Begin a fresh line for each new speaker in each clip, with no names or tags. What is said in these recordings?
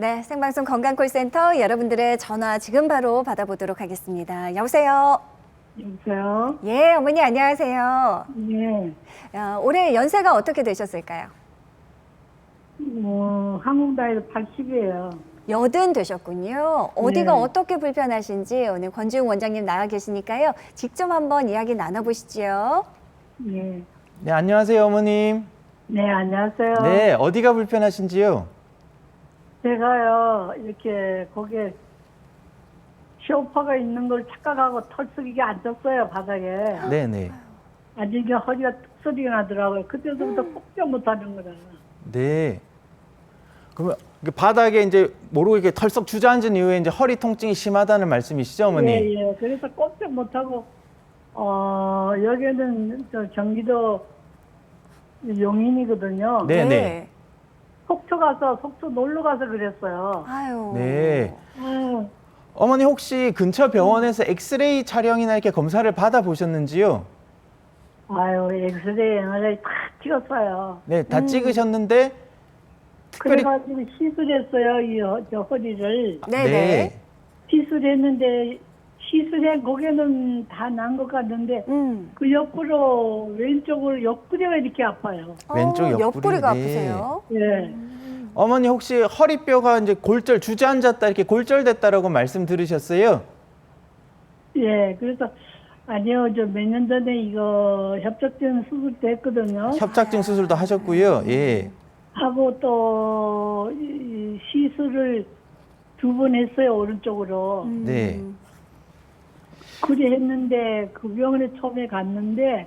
네, 생방송 건강콜센터 여러분들의 전화 지금 바로 받아보도록 하겠습니다. 여보세요.
여보세요?
예, 어머니 안녕하세요.
예.
어, 올해 연세가 어떻게 되셨을까요?
뭐, 한국 나이로 80이에요.
여든 되셨군요. 어디가
네.
어떻게 불편하신지 오늘 권지웅 원장님 나와 계시니까요. 직접 한번 이야기 나눠보시죠.
예.
네, 안녕하세요, 어머님.
네, 안녕하세요.
네, 어디가 불편하신지요?
제가요, 이렇게 거기에 쇼파가 있는 걸 착각하고 털썩이게 앉았어요, 바닥에.
네, 네.
앉으니까 허리가 뚝 소리가 나더라고요. 그때부터 꼭정 못하는 거라.
네. 그러면 그 바닥에 이제 모르고 이렇게 털썩 주저앉은 이후에 이제 허리 통증이 심하다는 말씀이시죠, 어머니?
예, 예. 그래서 꼭정 못하고, 어, 여기는 저 경기도 용인이거든요.
네, 네.
속초 가서, 속초 놀러 가서 그랬어요.
아유.
네.
아유,
어머니 혹시 근처 병원에서 엑스레이 촬영이나 이렇게 검사를 받아 보셨는지요?
아유, 엑스레이, MRI 다 찍었어요.
네, 다 찍으셨는데 특별히
그래가지고 시술했어요, 이 허, 저 허리를.
네 네.
시술했는데, 시술한 거기는 다 난 것 같는데,
음.
그 옆으로, 왼쪽으로 옆구리가 이렇게 아파요.
왼쪽
어,
옆구리,
옆구리가
네.
아프세요?
예.
어머니 혹시 허리뼈가 이제 골절 주저앉았다 이렇게 골절됐다라고 말씀 들으셨어요?
예, 그래서, 아니요, 저 몇 년 전에 이거 협착증 수술도 했거든요.
협착증 수술도 하셨고요. 예.
하고 또, 이 시술을 두 번 했어요, 오른쪽으로.
음.
네.
그리 했는데 그 병원에 처음에 갔는데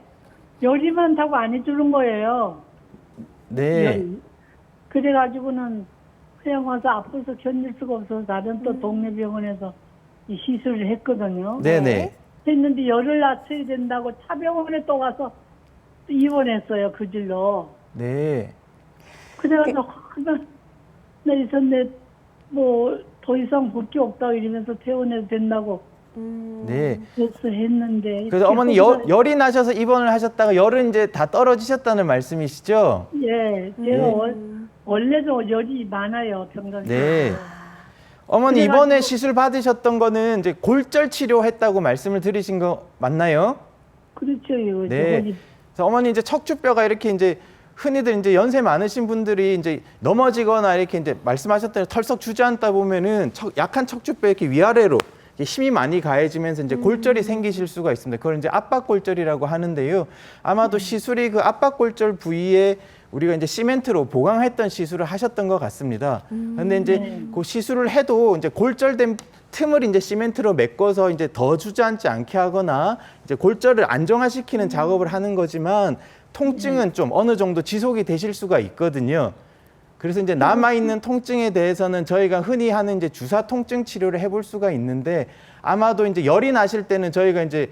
열이만 타고 안 해주는 거예요.
네.
열. 그래가지고는 그냥 와서 아파서 견딜 수가 없어서 다른 또 동네 병원에서 이 시술을 했거든요.
네, 네.
했는데 열을 낮춰야 된다고 차 병원에 또 가서 또 입원했어요. 그 질로.
네.
그래가지고 하나 나 있었는데 뭐 더 이상 볼 게 없다 이러면서 퇴원해도 된다고
음.
네.
그래서 했는데
그래서 어머니 여, 열이 나셔서 입원을 하셨다가 열은 이제 다 떨어지셨다는 말씀이시죠?
예, 제가
네.
월, 원래도 열이 많아요, 평상시에.
네. 어머니
그래가지고-
이번에 시술 받으셨던 거는 이제 골절 치료했다고 말씀을 드리신 거 맞나요?
그렇죠, 이거.
네.
저거지.
그래서 어머니 이제 척추뼈가 이렇게 이제 흔히들 이제 연세 많으신 분들이 이제 넘어지거나 이렇게 이제 말씀하셨다시피 털썩 주저앉다 보면은 척, 약한 척추뼈 이렇게 위아래로 힘이 많이 가해지면서 이제 골절이 생기실 수가 있습니다. 그걸 이제 압박 골절이라고 하는데요. 아마도 시술이 그 압박 골절 부위에 우리가 이제 시멘트로 보강했던 시술을 하셨던 것 같습니다. 근데 이제
네.
그 시술을 해도 이제 골절된 틈을 이제 시멘트로 메꿔서 이제 더 주저앉지 않게 하거나 이제 골절을 안정화시키는 작업을 하는 거지만 통증은 좀 어느 정도 지속이 되실 수가 있거든요. 그래서 이제 남아 있는 통증에 대해서는 저희가 흔히 하는 이제 주사 통증 치료를 해볼 수가 있는데 아마도 이제 열이 나실 때는 저희가 이제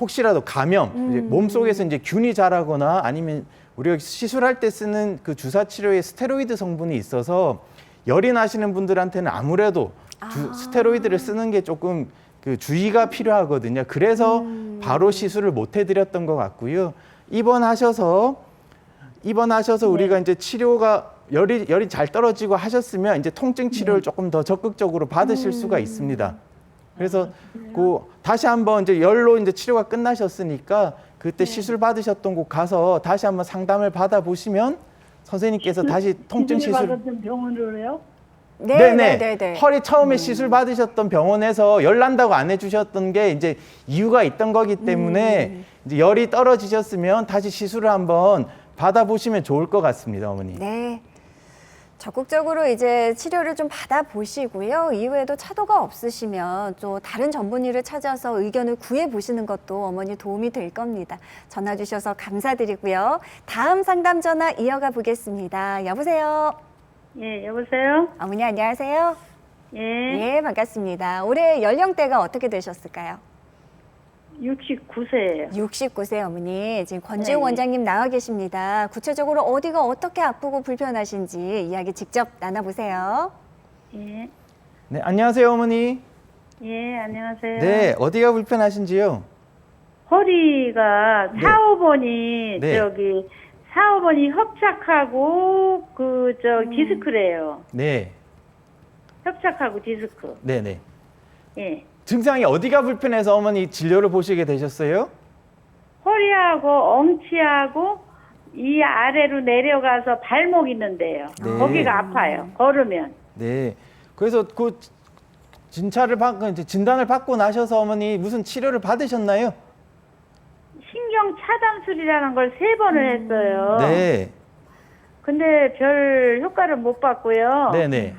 혹시라도 감염, 이제 몸 속에서 이제 균이 자라거나 아니면 우리가 시술할 때 쓰는 그 주사 치료에 스테로이드 성분이 있어서 열이 나시는 분들한테는 아무래도 주- 스테로이드를 쓰는 게 조금 그 주의가 필요하거든요. 그래서 바로 시술을 못 해드렸던 것 같고요. 입원하셔서 입원하셔서 우리가 이제 치료가 열이 열이 잘 떨어지고 하셨으면 이제 통증 치료를 조금 더 적극적으로 받으실 수가 있습니다. 그래서 그 다시 한번 이제 열로 이제 치료가 끝나셨으니까 그때 시술 받으셨던 곳 가서 다시 한번 상담을 받아 보시면 선생님께서 다시 통증
시술을
시술
받았던 병원으로요?
네,
네네.
네, 네, 네.
허리 처음에 시술 받으셨던 병원에서 열 난다고 안 해주셨던 게 이제 이유가 있던 거기 때문에 이제 열이 떨어지셨으면 다시 시술을 한번 받아보시면 좋을 것 같습니다, 어머니.
네. 적극적으로 이제 치료를 좀 받아보시고요. 이후에도 차도가 없으시면 또 다른 전문의를 찾아서 의견을 구해보시는 것도 어머니 도움이 될 겁니다. 전화 주셔서 감사드리고요. 다음 상담 전화 이어가 보겠습니다. 여보세요.
예, 여보세요?
어머니 안녕하세요.
예,
예, 반갑습니다. 올해 연령대가 어떻게 되셨을까요?
69세예요.
69세 어머니 지금 권지웅
네.
원장님 나와 계십니다. 구체적으로 어디가 어떻게 아프고 불편하신지 이야기 직접 나눠보세요.
예,
네, 안녕하세요, 어머니.
예, 안녕하세요.
네, 어디가 불편하신지요?
허리가
네.
4, 5번이
네.
저기 4, 5번이 협착하고 그 저 디스크래요.
네.
협착하고 디스크.
네 네.
예.
증상이 어디가 불편해서 어머니 진료를 보시게 되셨어요?
허리하고 엉치하고 이 아래로 내려가서 발목 있는데요.
네.
거기가 아파요. 걸으면.
네. 그래서 그 진찰을 받고 이제 진단을 받고 나셔서 어머니 무슨 치료를 받으셨나요?
신경 차단술이라는 걸 세 번을 했어요.
네.
근데 별 효과를 못 봤고요.
네 네.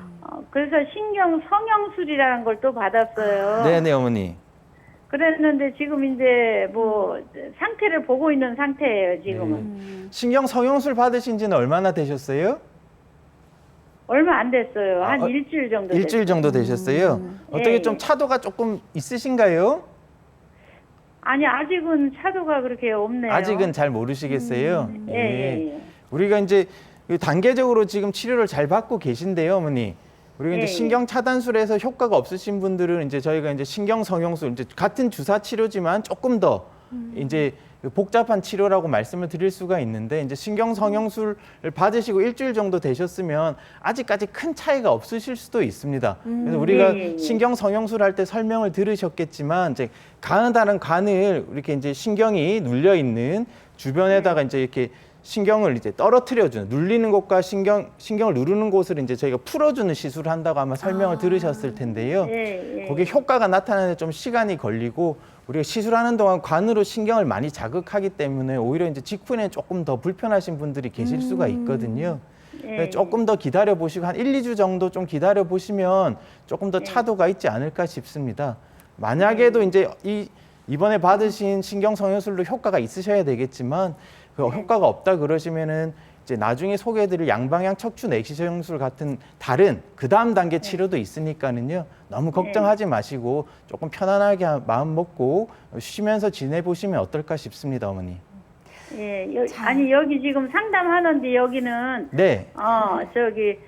어, 그래서 신경 성형술이라는 걸 또 받았어요.
네네 어머니.
그랬는데 지금 이제 뭐 상태를 보고 있는 상태예요. 지금은
네. 신경 성형술 받으신 지는 얼마나 되셨어요?
얼마 안 됐어요. 한
아, 어,
일주일 정도.
일주일 정도 되셨어요. 어떻게
예,
좀
예.
차도가 조금 있으신가요?
아니 아직은 차도가 그렇게 없네요.
아직은 잘 모르시겠어요.
예, 예, 예.
우리가 이제 그 단계적으로 지금 치료를 잘 받고 계신데요, 어머니. 우리가
예,
이제
예.
신경 차단술에서 효과가 없으신 분들은 이제 저희가 이제 신경 성형술 이제 같은 주사 치료지만 조금 더 이제 그 복잡한 치료라고 말씀을 드릴 수가 있는데 이제 신경 성형술을 받으시고 일주일 정도 되셨으면 아직까지 큰 차이가 없으실 수도 있습니다. 그래서 우리가
예, 예, 예.
신경 성형술 할 때 설명을 들으셨겠지만 이제 간다는 관을 이렇게 이제 신경이 눌려 있는 주변에다가 이제 이렇게 신경을 이제 떨어뜨려주는 눌리는 곳과 신경 신경을 누르는 곳을 이제 저희가 풀어주는 시술을 한다고 아마 설명을 들으셨을 텐데요.
예, 예.
거기에 효과가 나타나는데 좀 시간이 걸리고 우리가 시술하는 동안 관으로 신경을 많이 자극하기 때문에 오히려 이제 직후에는 조금 더 불편하신 분들이 계실 수가 있거든요.
예,
그래서 조금 더 기다려 보시고 한 1, 2주 정도 좀 기다려 보시면 조금 더 차도가 있지 않을까 싶습니다. 만약에도 이제 이 이번에 받으신 신경 성형술로 효과가 있으셔야 되겠지만 그 효과가 없다 그러시면은 이제 나중에 소개해드릴 양방향 척추 내시경술 같은 다른 그 다음 단계 치료도 있으니까는요 너무 걱정하지 마시고 조금 편안하게 마음 먹고 쉬면서 지내보시면 어떨까 싶습니다 어머니.
예, 여, 아니 여기 지금 상담하는데 여기는
네.
어 저기 서-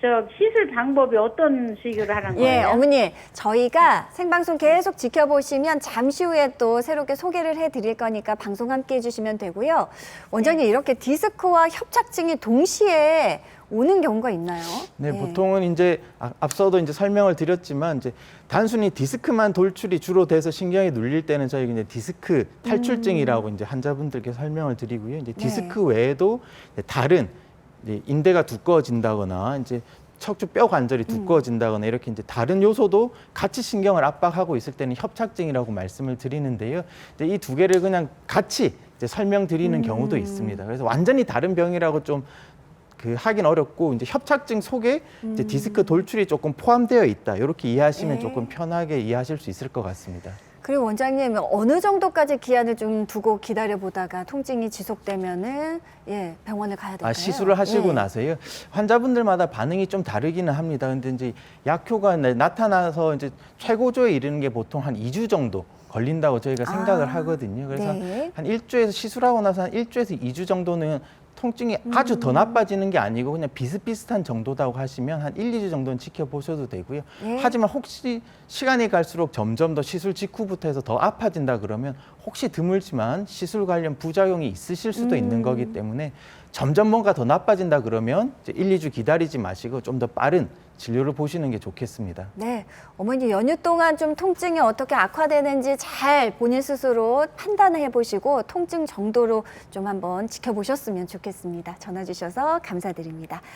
저 시술 방법이 어떤 식으로 하는 거예요?
예, 어머니, 저희가 생방송 계속 지켜보시면 잠시 후에 또 새롭게 소개를 해드릴 거니까 방송 함께 해주시면 되고요. 원장님, 이렇게 디스크와 협착증이 동시에 오는 경우가 있나요?
네,
예.
보통은 이제 아- 앞서도 이제 설명을 드렸지만 이제 단순히 디스크만 돌출이 주로 돼서 신경이 눌릴 때는 저희 이제 디스크 탈출증이라고 이제 환자분들께 설명을 드리고요. 이제
네.
디스크 외에도 이제 다른 인대가 두꺼워진다거나 이제 척추 뼈 관절이 두꺼워진다거나 이렇게 이제 다른 요소도 같이 신경을 압박하고 있을 때는 협착증이라고 말씀을 드리는데요. 이 두 개를 그냥 같이 이제 설명드리는 경우도 있습니다. 그래서 완전히 다른 병이라고 좀 그 하긴 어렵고 이제 협착증 속에 이제 디스크 돌출이 조금 포함되어 있다. 이렇게 이해하시면
네.
조금 편하게 이해하실 수 있을 것 같습니다.
그리고 원장님, 어느 정도까지 기한을 좀 두고 기다려 보다가 통증이 지속되면은, 예, 병원을 가야 될까요?
아, 시술을 하시고
예.
나서요. 환자분들마다 반응이 좀 다르기는 합니다. 근데 이제 약효가 나- 나타나서 이제 최고조에 이르는 게 보통 한 2주 정도 걸린다고 저희가 생각을
아,
하거든요. 그래서
네.
한 일주에서 시술하고 나서 한 일주에서 이주 정도는 통증이 아주
음.
더 나빠지는 게 아니고 그냥 비슷비슷한 정도라고 하시면 한 1, 2주 정도는 지켜보셔도 되고요.
예.
하지만 혹시 시간이 갈수록 점점 더 시술 직후부터 해서 더 아파진다 그러면 혹시 드물지만 시술 관련 부작용이 있으실 수도
음.
있는 거기 때문에 점점 뭔가 더 나빠진다 그러면 이제 1, 2주 기다리지 마시고 좀 더 빠른 진료를 보시는 게 좋겠습니다.
네, 어머니 연휴 동안 좀 통증이 어떻게 악화되는지 잘 본인 스스로 판단해 보시고 통증 정도로 좀 한번 지켜보셨으면 좋겠습니다. 전화 주셔서 감사드립니다.